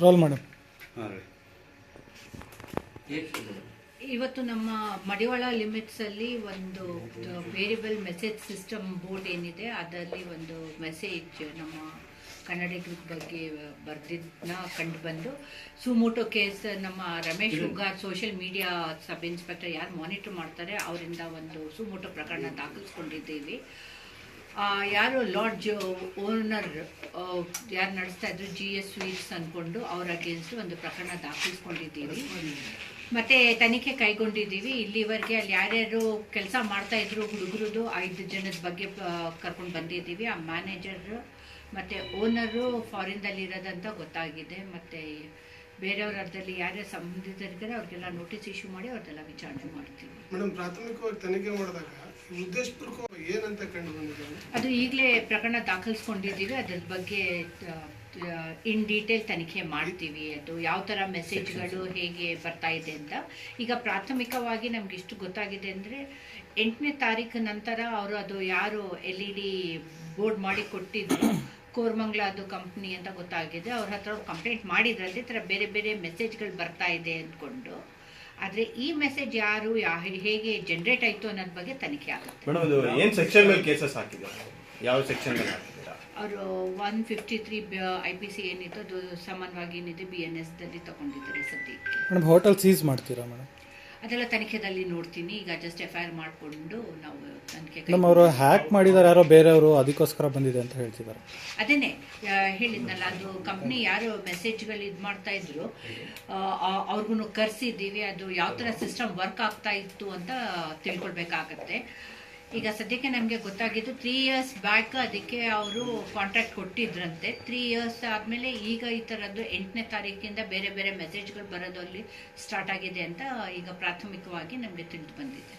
Roll madam ಇವತ್ತು ನಮ್ಮ ಮಡಿವಾಳ limits ಅಲ್ಲಿ ಒಂದು ವೇರಿಯಬಲ್ ಮೆಸೇಜ್ ಸಿಸ್ಟಮ್ ಬೋರ್ಡ್ ಏನಿದೆ ಅದರಲ್ಲಿ ಒಂದು ಮೆಸೇಜ್ ನಮ್ಮ ಕನ್ನಡಿಗರ ಬಗ್ಗೆ ಬರೆದಿದ್ದನ್ನ ಕಂಡು ಬಂದು ಸುಮೋಟೋ ಕೇಸ್ ನಮ್ಮ Ramesh Hugar social media sub inspector ಯಾರು ಮಾನಿಟರ್ ಮಾಡ್ತಾರೆ ಅವರಿಂದ ಒಂದು ಸುಮೋಟೋ ಪ್ರಕರಣ ದಾಖಲಿಸ್ಕೊಂಡಿದ್ದೀವಿ. ಯಾರು ಲಾಡ್ಜ್, ಓನರ್ ಯಾರು ನಡೆಸ್ತಾ ಇದ್ರು ಜಿ ಎಸ್ ಸ್ವೀಟ್ಸ್ ಅಂದ್ಕೊಂಡು ಅವ್ರ ಅಗೇನ್ಸ್ಟ್ ಒಂದು ಪ್ರಕರಣ ದಾಖಲಿಸ್ಕೊಂಡಿದ್ದೀವಿ. ಮತ್ತೆ ತನಿಖೆ ಕೈಗೊಂಡಿದ್ದೀವಿ. ಇಲ್ಲಿವರೆಗೆ ಅಲ್ಲಿ ಯಾರ್ಯಾರು ಕೆಲಸ ಮಾಡ್ತಾ ಇದ್ರು, ಹುಡುಗರದು, ಐದು ಜನದ ಬಗ್ಗೆ ಕರ್ಕೊಂಡು ಬಂದಿದ್ದೀವಿ. ಆ ಮ್ಯಾನೇಜರ್ ಮತ್ತೆ ಓನರು ಫಾರಿನ್ದಲ್ಲಿ ಇರೋದಂತ ಗೊತ್ತಾಗಿದೆ. ಮತ್ತೆ ಬೇರೆಯವ್ರ ಅರ್ಧದಲ್ಲಿ ಯಾರ್ಯಾರು ಸಂಬಂಧಿತರಿದ್ದಾರೆ ಅವ್ರಿಗೆಲ್ಲ ನೋಟಿಸ್ ಇಶ್ಯೂ ಮಾಡಿ ಅವ್ರದ್ದೆಲ್ಲ ವಿಚಾರಣೆ ಮಾಡ್ತೀವಿ. ಮೇಡಮ್, ಪ್ರಾಥಮಿಕವಾಗಿ ತನಿಖೆ ಮಾಡಿದಾಗ ಉದ್ದೇಶಪೂರ್ವಕವಾಗಿ ಏನಂತ ಕಂಡು ಬಂದಿದೆ ಅದು ಈಗಲೇ ಪ್ರಕರಣ ದಾಖಲಿಸ್ಕೊಂಡಿದ್ದೀವಿ. ಅದ್ರ ಬಗ್ಗೆ ಇನ್ ಡೀಟೇಲ್ ತನಿಖೆ ಮಾಡ್ತೀವಿ. ಅದು ಯಾವ ಥರ ಮೆಸೇಜ್ಗಳು ಹೇಗೆ ಬರ್ತಾ ಇದೆ ಅಂತ. ಈಗ ಪ್ರಾಥಮಿಕವಾಗಿ ನಮ್ಗೆ ಇಷ್ಟು ಗೊತ್ತಾಗಿದೆ ಅಂದರೆ ಎಂಟನೇ ತಾರೀಕು ನಂತರ ಅವರು ಅದು ಯಾರು ಎಲ್ ಇ ಡಿ ಬೋರ್ಡ್ ಮಾಡಿ ಕೊಟ್ಟಿದ್ರು ಕೋರ್ಮಂಗ್ಲ ಅದು ಕಂಪ್ನಿ ಅಂತ ಗೊತ್ತಾಗಿದೆ. ಅವ್ರ ಹತ್ರ ಕಂಪ್ಲೇಂಟ್ ಮಾಡಿದ್ರಲ್ಲಿ ಈ ಥರ ಬೇರೆ ಬೇರೆ ಮೆಸೇಜ್ಗಳು ಬರ್ತಾ ಇದೆ ಅಂದ್ಕೊಂಡು. ಆದರೆ ಈ ಮೆಸೇಜ್ ಯಾರು ಯಾ ಹೇಗೆ ಜನರೇಟ್ ಆಯ್ತು ಅನ್ನೋದ್ ಬಗ್ಗೆ ತನಿಖೆ ಆಗುತ್ತೆ. ಮೇಡಮ್ ಇದು ಏನ್ ಸೆಕ್ಷನ್ ಮೇಲೆ ಕೇಸಸ್ ಹಾಕಿದ್ದಾರೆ? ಯಾವ ಸೆಕ್ಷನ್ ಮೇಲೆ ಅವರು one fifty three I P C ಏನಿತ್ತು ಅದು ಸಾಮಾನ್ಯವಾಗಿ ಏನಿದೆ ಬಿ ಎನ್ ಎಸ್ದಲ್ಲಿ ತಗೊಂಡಿದ್ದಾರೆ ಸದ್ಯಕ್ಕೆ. ಮೇಡಮ್ ಹೋಟೆಲ್ ಸೀಸ್ ಮಾಡ್ತೀರಾ ಮೇಡಮ್? ಅದೆಲ್ಲ ತನಿಖೆದಲ್ಲಿ ನೋಡ್ತೀನಿ. ಈಗ ಜಸ್ಟ್ ಎಫ್ ಮಾಡ್ಕೊಂಡು ಆರ್ ಮಾಡಿಕೊಂಡು ನಾವು ತನಿಖೆ ಅವರು ಹ್ಯಾಕ್ ಮಾಡಿದ್ದಾರೆ ಯಾರೋ ಬೇರೆಯವರು ಅದಕ್ಕೋಸ್ಕರ ಬಂದಿದೆ ಅಂತ ಹೇಳ್ತಿದ್ದಾರೆ. ಅದೇನೆ ಹೇಳಿದ್ನಲ್ಲ ಅದು ಕಂಪ್ನಿ ಯಾರು ಮೆಸೇಜ್ಗಳು ಇದು ಮಾಡ್ತಾ ಇದ್ರು. ಅವ್ರಿಗೂ ಕರೆಸಿದ್ದೀವಿ ಅದು ಯಾವ ಥರ ಸಿಸ್ಟಮ್ ವರ್ಕ್ ಆಗ್ತಾ ಇತ್ತು ಅಂತ ತಿಳ್ಕೊಳ್ಬೇಕಾಗತ್ತೆ. ಈಗ ಸದ್ಯಕ್ಕೆ ನಮಗೆ ಗೊತ್ತಾಗಿದ್ದು ತ್ರೀ ಇಯರ್ಸ್ ಬ್ಯಾಕ್ ಅದಕ್ಕೆ ಅವರು ಕಾಂಟ್ರಾಕ್ಟ್ ಕೊಟ್ಟಿದ್ರಂತೆ. ತ್ರೀ ಇಯರ್ಸ್ ಆದಮೇಲೆ ಈಗ ಈ ಥರದ್ದು ಎಂಟನೇ ತಾರೀಕಿಂದ ಬೇರೆ ಬೇರೆ ಮೆಸೇಜ್ಗಳು ಬರೋದು ಅಲ್ಲಿ ಸ್ಟಾರ್ಟ್ ಆಗಿದೆ ಅಂತ ಈಗ ಪ್ರಾಥಮಿಕವಾಗಿ ನಮಗೆ ತಿಳಿದು ಬಂದಿದೆ.